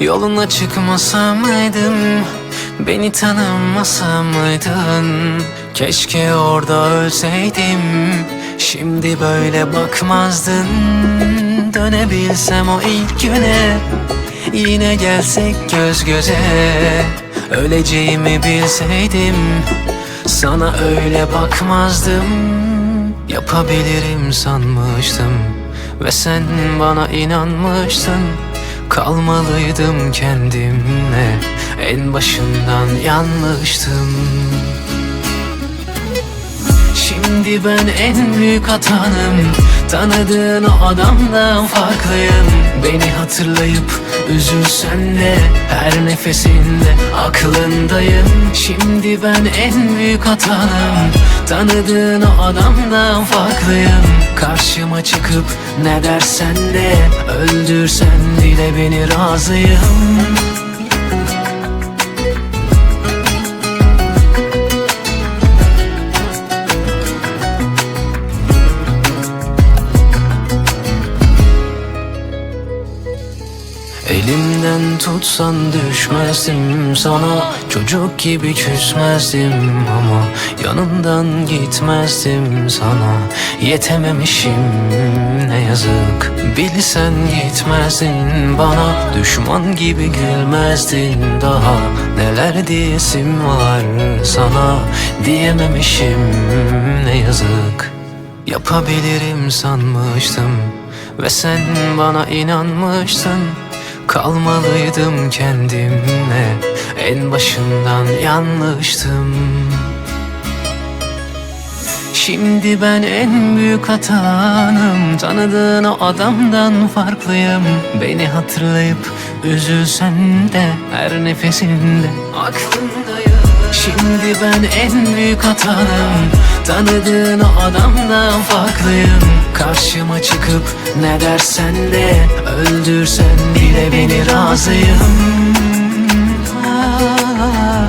Yoluna çıkmasaydım Beni tanımasaydın Keşke orada ölseydim. Şimdi böyle bakmazdın. Dönebilsem o ilk güne. Yine gelsek göz göze. Öleceğimi bilseydim Sana öyle bakmazdım. Yapabilirim sanmıştım Ve sen bana inanmıştın Kalmalıydım kendimle. En başından yanlıştım Şimdi ben en büyük hatanım Tanıdığın o adamdan farklıyım. Beni hatırlayıp üzülsen de Her nefesinde aklındayım. Şimdi ben en büyük hatanım. Tanıdığın o adamdan farklıyım. Karşıma çıkıp ne dersen de Öldürsen bile beni razıyım Elimden tutsan düşmezdim sana. Çocuk gibi küsmezdim ama Yanından gitmezdim sana. Yetememişim ne yazık. Bilsen gitmezdin bana. Düşman gibi gülmezdin daha. Neler diyesim var sana? Diyememişim ne yazık. Yapabilirim sanmıştım Ve sen bana inanmıştın Kalmalıydım kendimle. En başından yanlıştım. Şimdi ben en büyük hatanım. Tanıdığın o adamdan farklıyım. Beni hatırlayıp üzülsen de Her nefesinde aklımdayım. Şimdi ben en büyük hatanım. Tanıdığın o adamdan farklıyım Karşıma çıkıp ne dersen de Öldürsen bile beni razıyım. Ah,